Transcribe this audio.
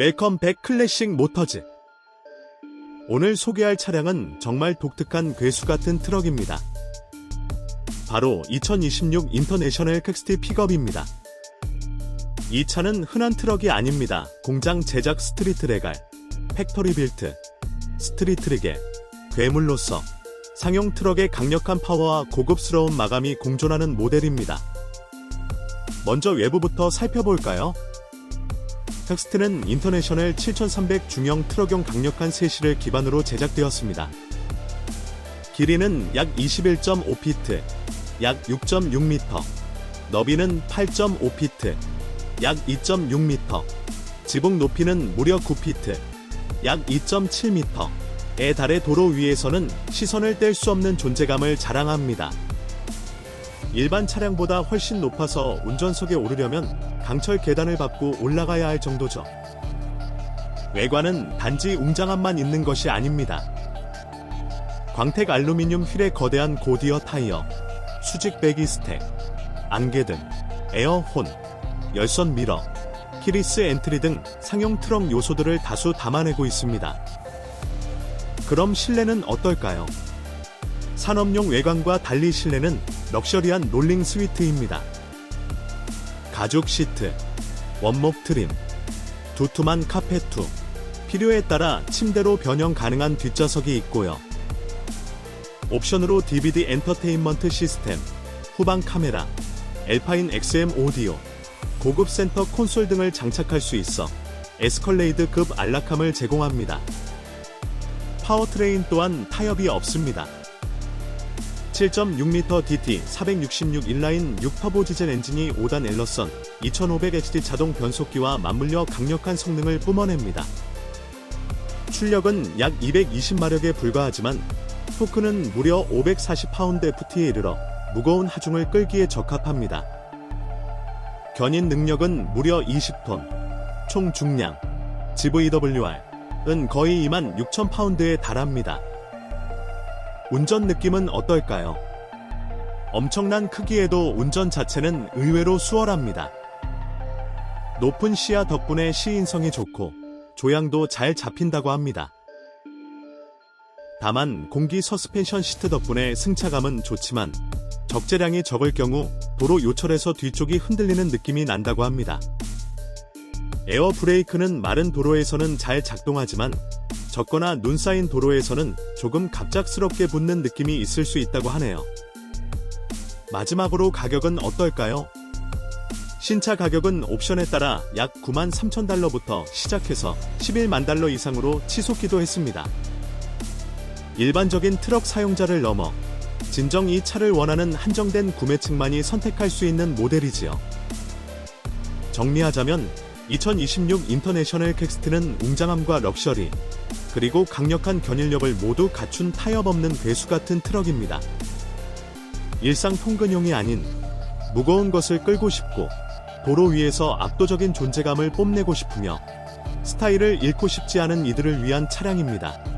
웰컴 백 클래식 모터즈. 오늘 소개할 차량은 정말 독특한 괴수 같은 트럭입니다. 바로 2026 인터내셔널 퀘스트 픽업입니다. 이 차는 흔한 트럭이 아닙니다. 공장 제작 스트리트 레갈, 팩토리 빌트, 스트리트 리게, 괴물로서 상용 트럭의 강력한 파워와 고급스러운 마감이 공존하는 모델입니다. 먼저 외부부터 살펴볼까요? 텍스트는 인터내셔널 7300 중형 트럭용 강력한 세시를 기반으로 제작되었습니다. 길이는 약 21.5피트, 약 6.6m, 너비는 8.5피트, 약 2.6m, 지붕 높이는 무려 9피트, 약 2.7m에 달해 도로 위에서는 시선을 뗄 수 없는 존재감을 자랑합니다. 일반 차량보다 훨씬 높아서 운전석에 오르려면 강철 계단을 밟고 올라가야 할 정도죠. 외관은 단지 웅장함만 있는 것이 아닙니다. 광택 알루미늄 휠의 거대한 고디어 타이어, 수직 배기 스택, 안개 등, 에어 혼, 열선 미러, 키리스 엔트리 등 상용 트럭 요소들을 다수 담아내고 있습니다. 그럼 실내는 어떨까요? 산업용 외관과 달리 실내는 럭셔리한 롤링 스위트입니다. 가죽 시트, 원목 트림, 두툼한 카페투, 필요에 따라 침대로 변형 가능한 뒷좌석이 있고요. 옵션으로 DVD 엔터테인먼트 시스템, 후방 카메라, 엘파인 XM 오디오, 고급 센터 콘솔 등을 장착할 수 있어 에스컬레이드급 안락함을 제공합니다. 파워트레인 또한 타협이 없습니다. 7.6m DT 466 인라인 6터보 디젤 엔진이 5단 엘러선 2500HD 자동 변속기와 맞물려 강력한 성능을 뿜어냅니다. 출력은 약 220마력에 불과하지만 토크는 무려 540파운드-ft에 이르러 무거운 하중을 끌기에 적합합니다. 견인 능력은 무려 20톤, 총 중량, GVWR은 거의 2만 6천 파운드에 달합니다. 운전 느낌은 어떨까요? 엄청난 크기에도 운전 자체는 의외로 수월합니다. 높은 시야 덕분에 시인성이 좋고 조향도 잘 잡힌다고 합니다. 다만 공기 서스펜션 시트 덕분에 승차감은 좋지만 적재량이 적을 경우 도로 요철에서 뒤쪽이 흔들리는 느낌이 난다고 합니다. 에어 브레이크는 마른 도로에서는 잘 작동하지만 젖거나 눈 쌓인 도로에서는 조금 갑작스럽게 붙는 느낌이 있을 수 있다고 하네요. 마지막으로 가격은 어떨까요? 신차 가격은 옵션에 따라 약 9만 3천 달러부터 시작해서 11만 달러 이상으로 치솟기도 했습니다. 일반적인 트럭 사용자를 넘어 진정 이 차를 원하는 한정된 구매층만이 선택할 수 있는 모델이지요. 정리하자면 2026 인터내셔널 텍스트는 웅장함과 럭셔리, 그리고 강력한 견인력을 모두 갖춘 타협 없는 괴수 같은 트럭입니다. 일상 통근용이 아닌 무거운 것을 끌고 싶고 도로 위에서 압도적인 존재감을 뽐내고 싶으며 스타일을 잃고 싶지 않은 이들을 위한 차량입니다.